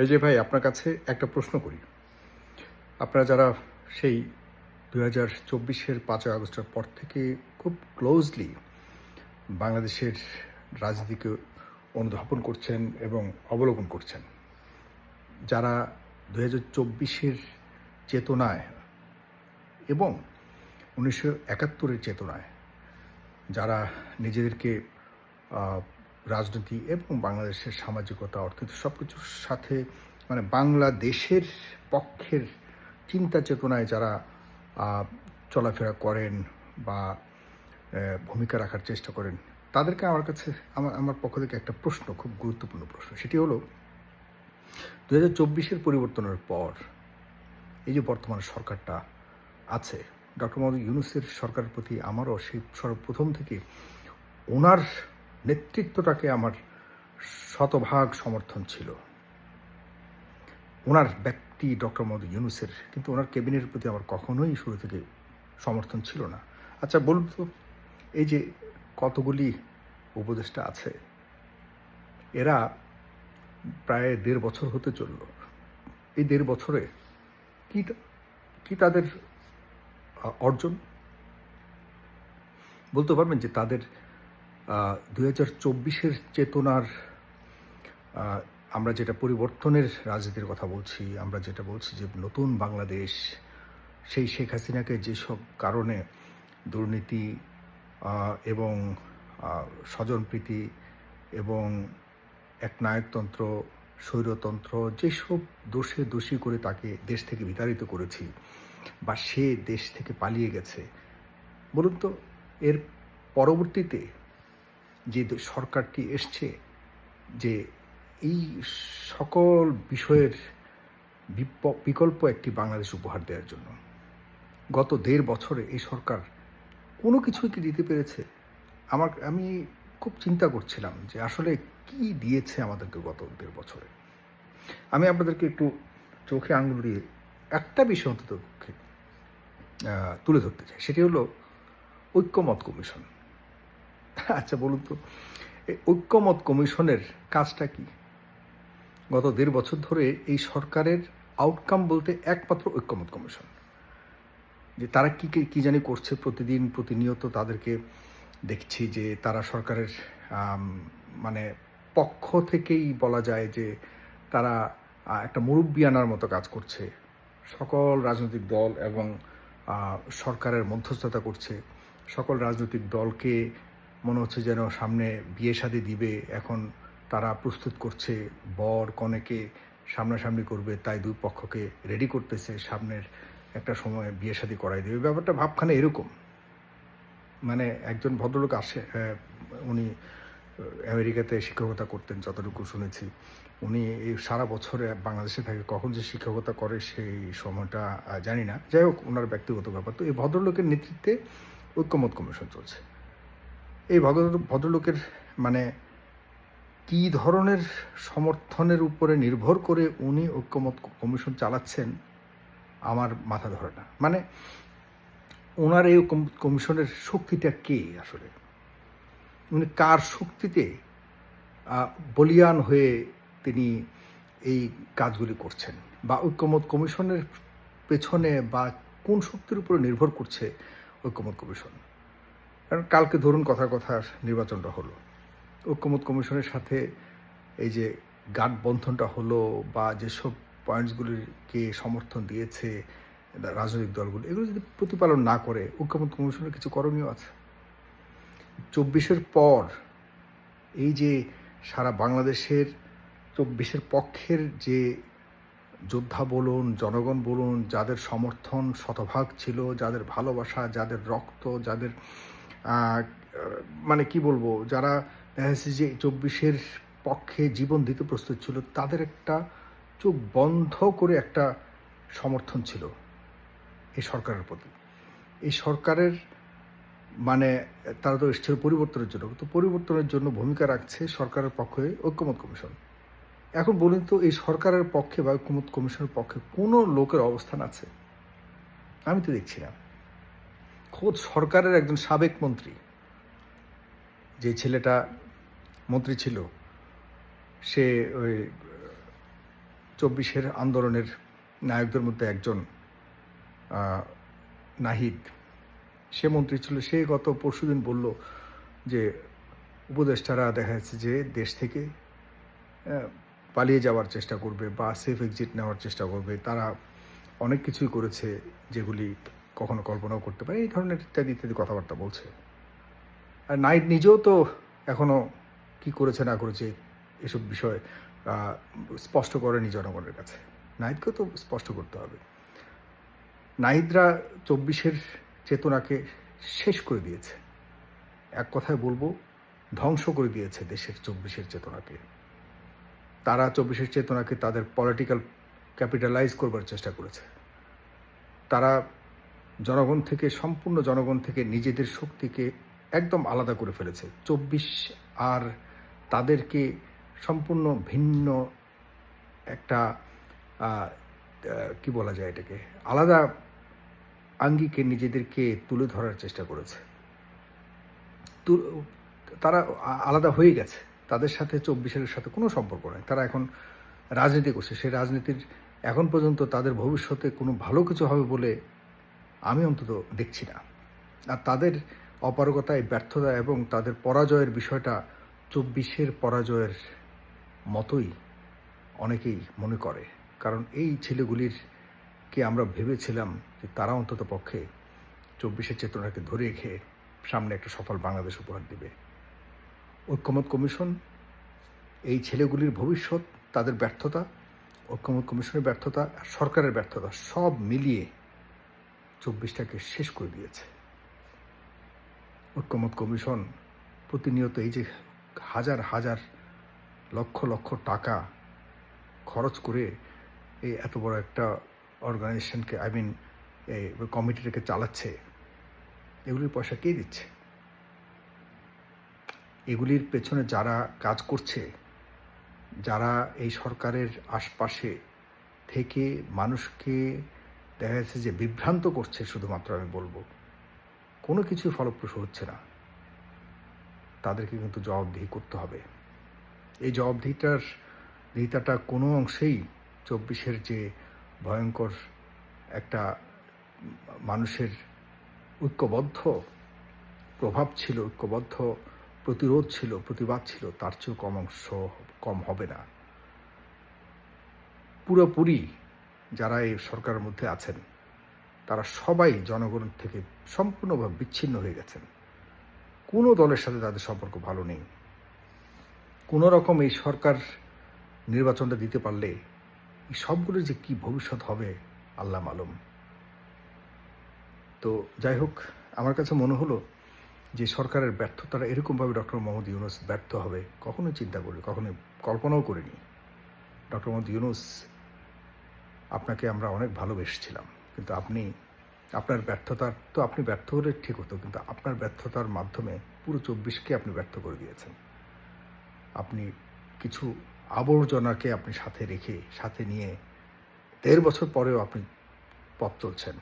এই যে ভাই, আপনার কাছে একটা প্রশ্ন করি। আপনারা যারা সেই দু হাজার চব্বিশের পাঁচই আগস্টের পর থেকে খুব ক্লোজলি বাংলাদেশের রাজনীতিকে অনুধাবন করছেন এবং অবলোকন করছেন, যারা দু হাজার চব্বিশের চেতনায় এবং উনিশশো একাত্তরের চেতনায়, যারা নিজেদেরকে রাজনীতি এবং বাংলাদেশের সামাজিকতা, অর্থনীতি সব কিছুর সাথে মানে বাংলাদেশের পক্ষের চিন্তা চেতনায় যারা চলাফেরা করেন বা ভূমিকা রাখার চেষ্টা করেন, তাদেরকে আমার কাছে, আমার আমার পক্ষ থেকে একটা প্রশ্ন, খুব গুরুত্বপূর্ণ প্রশ্ন, সেটি হলো দু হাজার চব্বিশের পরিবর্তনের পর এই যে বর্তমান সরকারটা আছে, ডক্টর মোহাম্মদ ইউনুসের সরকারের প্রতি আমারও সেই সর্বপ্রথম থেকে ওনার নেতৃত্বটাকে আমার শতভাগ সমর্থন ছিল। ওনার ব্যক্তি ডক্টর মোহাম্মদ ইউনুসের, কিন্তু ওনার ক্যাবিনেটের প্রতি আমার কখনোই শুরু থেকে সমর্থন ছিল না। আচ্ছা বলুন তো, এই যে কতগুলি উপদেষ্টা আছে, এরা প্রায় দেড় বছর হতে চলল। এই দেড় বছরে কি কি তাদের অর্জন? বলতে পারবেন যে তাদের দুই হাজার চব্বিশের চেতনার আমরা যেটা পরিবর্তনের রাজনীতির কথা বলছি, আমরা যেটা বলছি যে নতুন বাংলাদেশ, সেই শেখ হাসিনাকে যেসব কারণে দুর্নীতি এবং স্বজনপ্রীতি এবং এক নায়কতন্ত্র, স্বৈরতন্ত্র, যেসব দোষে দোষী করে তাকে দেশ থেকে বিতাড়িত করেছি বা সে দেশ থেকে পালিয়ে গেছে, বলুন তো, এর পরবর্তীতে যে সরকারটি এসছে, যে এই সকল বিষয়ের বিকল্প একটি বাংলাদেশ উপহার দেওয়ার জন্য। গত দেড় বছরে এই সরকার কোনো কিছুই কি দিতে পেরেছে? আমার, আমি খুব চিন্তা করছিলাম যে আসলে কি দিয়েছে আমাদেরকে গত দেড় বছরে। আমি আপনাদেরকে একটু চোখে আঙুল দিয়ে একটা বিষয় অন্তত তুলে ধরতে চাই। সেটি হলো ঐক্যমত কমিশন। আচ্ছা বলুন তো এই ঐক্যমত কমিশনের কাজটা কি? গত দেড় বছর ধরে এই সরকারের আউটকাম বলতে একমাত্র ঐক্যমত কমিশন। যে তারা কি, কি- জানি করছে প্রতিদিন, প্রতিনিয়ত তাদেরকে দেখছি যে তারা সরকারের মানে পক্ষ থেকেই বলা যায় যে তারা একটা মুরব্বী আনার মতো কাজ করছে। সকল রাজনৈতিক দল এবং সরকারের মধ্যস্থতা করছে। সকল রাজনৈতিক দলকে মনে হচ্ছে যেন সামনে বিয়ে শাদি দিবে, এখন তারা প্রস্তুত করছে, বর কনেকে সামনাসামনি করবে, তাই দুই পক্ষকে রেডি করতেছে, সামনের একটা সময় বিয়ে শাদি করাই দেবে। ব্যাপারটা ভাবখানে এরকম। মানে একজন ভদ্রলোক আসে উনি আমেরিকাতে শিক্ষকতা করতেন, যতটুকু শুনেছি। উনি এই সারা বছরে বাংলাদেশে থাকে, কখন যে শিক্ষকতা করে সেই সময়টা জানি না। যাই হোক ওনার ব্যক্তিগত ব্যাপার। তো এই ভদ্রলোকের নেতৃত্বে ঐক্যমত কমিশন চলছে। এই ভদ্র ভদ্রলোকের মানে কি ধরনের সমর্থনের উপরে নির্ভর করে উনি ঐক্যমত কমিশন চালাচ্ছেন, আমার মাথা ধরে না। মানে ওনার এই কমিশনের শক্তিটা কে আসলে? উনি কার শক্তিতে বলিয়ান হয়ে তিনি এই কাজগুলি করছেন? বা ঐক্যমত কমিশনের পেছনে বা কোন শক্তির উপরে নির্ভর করছে ঐক্যমত কমিশন? কারণ কালকে ধরুন কথার কথা নির্বাচনটা হলো। ঐক্যমত কমিশনের সাথে এই যে গাঠ বন্ধনটা হলো বা যেসব পয়েন্টসগুলিকে সমর্থন দিয়েছে রাজনৈতিক দলগুলো, এগুলো যদি প্রতিপালন না করে ঐক্যমত কমিশনের কিছু করণীয় আছে? চব্বিশের পর এই যে সারা বাংলাদেশের চব্বিশের পক্ষের যে যোদ্ধা বলুন, জনগণ বলুন, যাদের সমর্থন শতভাগ ছিল, যাদের ভালোবাসা, যাদের রক্ত, যাদের মানে কি বলব, যারা যে চব্বিশের পক্ষে জীবন দিতে প্রস্তুত ছিল, তাদের একটা চোখ বন্ধ করে একটা সমর্থন ছিল এই সরকারের প্রতি। এই সরকারের মানে তারা তো এসেছিল পরিবর্তনের জন্য, তো পরিবর্তনের জন্য ভূমিকা রাখছে সরকারের পক্ষে ঐক্যমত কমিশন। এখন বলুন তো, এই সরকারের পক্ষে বা ঐক্যমত কমিশনের পক্ষে কোনো লোকের অবস্থান আছে? আমি তো দেখছি না। খোদ সরকারের একজন সাবেক মন্ত্রী, যে ছেলেটা মন্ত্রী ছিল, সে ওই চব্বিশের আন্দোলনের নায়কদের মধ্যে একজন নাহিদ। সে মন্ত্রী ছিল, সে গত পরশুদিন বলল যে, উপদেষ্টারা দেখা যাচ্ছে যে দেশ থেকে পালিয়ে যাওয়ার চেষ্টা করবে বা সেফ এক্সিট নেওয়ার চেষ্টা করবে। তারা অনেক কিছুই করেছে যেগুলি কখনো কল্পনাও করতে পারে, এই ধরনের ইত্যাদি ইত্যাদি কথাবার্তা বলছে। আর নাইট নিজেও তো এখনও কি করেছে না করেছে এসব বিষয় স্পষ্ট করেনি জনগণের কাছে। নাহিদকেও তো স্পষ্ট করতে হবে। নাহিদরা চব্বিশের চেতনাকে শেষ করে দিয়েছে। এক কথায় বলব, ধ্বংস করে দিয়েছে দেশের চব্বিশের চেতনাকে। তারা চব্বিশের চেতনাকে তাদের পলিটিক্যাল ক্যাপিটালাইজ করবার চেষ্টা করেছে। তারা জনগণ থেকে, সম্পূর্ণ জনগণ থেকে নিজেদের শক্তিকে একদম আলাদা করে ফেলেছে। চব্বিশ আর তাদেরকে সম্পূর্ণ ভিন্ন একটা কি বলা যায় এটাকে, আলাদা আঙ্গিকে নিজেদেরকে তুলে ধরার চেষ্টা করেছে। তারা আলাদা হয়ে গেছে। তাদের সাথে চব্বিশের সাথে কোনো সম্পর্ক নেই। তারা এখন রাজনীতি করছে। সেই রাজনীতির এখন পর্যন্ত তাদের ভবিষ্যতে কোনো ভালো কিছু হবে বলে আমি অন্তত দেখছি না। আর তাদের অপারগতায় ব্যর্থতা এবং তাদের পরাজয়ের বিষয়টা চব্বিশের পরাজয়ের মতোই অনেকেই মনে করে। কারণ এই ছেলেগুলির কে আমরা ভেবেছিলাম যে তারা অন্তত পক্ষে চব্বিশের চেতনাকে ধরে রেখে সামনে একটা সফল বাংলাদেশ উপহার দেবে। ঐক্যমত কমিশন, এই ছেলেগুলির ভবিষ্যৎ, তাদের ব্যর্থতা, ঐক্যমত কমিশনের ব্যর্থতা, সরকারের ব্যর্থতা সব মিলিয়ে চব্বিশটাকে শেষ করে দিয়েছে। ঐক্যমত কমিশন প্রতিনিয়ত এই যে হাজার হাজার লক্ষ লক্ষ টাকা খরচ করে এই এত বড় একটা অর্গানাইজেশনকে, আই মিন, এই কমিটিটাকে চালাচ্ছে, এগুলির পয়সা কে দিচ্ছে? এগুলির পেছনে যারা কাজ করছে, যারা এই সরকারের আশপাশে থেকে মানুষকে দেখা যাচ্ছে যে বিভ্রান্ত করছে শুধুমাত্র আমি বলব। কোনো কিছু ফলপ্রসূ হচ্ছে না। তাদেরকে কিন্তু জবাবদিহি করতে হবে। এই জবাবদিহিটার দিহিতাটা কোনো অংশেই চব্বিশের যে ভয়ঙ্কর একটা মানুষের ঐক্যবদ্ধ প্রভাব ছিল, ঐক্যবদ্ধ প্রতিরোধ ছিল, প্রতিবাদ ছিল, তার চেয়েও কম অংশ কম হবে না। পুরোপুরি যারা এই সরকারের মধ্যে আছেন, তারা সবাই জনগণ থেকে সম্পূর্ণভাবে বিচ্ছিন্ন হয়ে গেছেন। কোনো দলের সাথে তাদের সম্পর্ক ভালো নেই। কোনো রকম এই সরকার নির্বাচনটা দিতে পারলে এই সবগুলোর যে কি ভবিষ্যৎ হবে, আল্লাহ মালুম। তো যাই হোক, আমার কাছে মনে হলো যে সরকারের ব্যর্থতাটা এরকমভাবে ডক্টর মোহাম্মদ ইউনুস ব্যর্থ হবে, কখনোই চিন্তা করি কখনোই কল্পনাও করিনি। ডক্টর মোহাম্মদ ইউনুস আপনাকে আমরা অনেক ভালোবেসেছিলাম। কিন্তু আপনি, আপনার ব্যর্থতার তো আপনি ব্যর্থ হলে ঠিক হতো, কিন্তু আপনার ব্যর্থতার মাধ্যমে পুরো চব্বিশকে আপনি ব্যর্থ করে দিয়েছেন। আপনি কিছু আবর্জনাকে আপনি সাথে রেখে, সাথে নিয়ে দেড় বছর পরেও আপনি পথ চলছেন।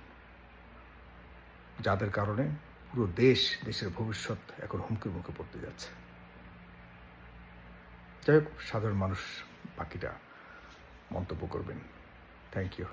যাদের কারণে পুরো দেশ, দেশের ভবিষ্যৎ এখন হুমকির মুখে পড়তে যাচ্ছে। যাই হোক, সাধারণ মানুষ বাকিটা মন্তব্য করবেন। Thank you.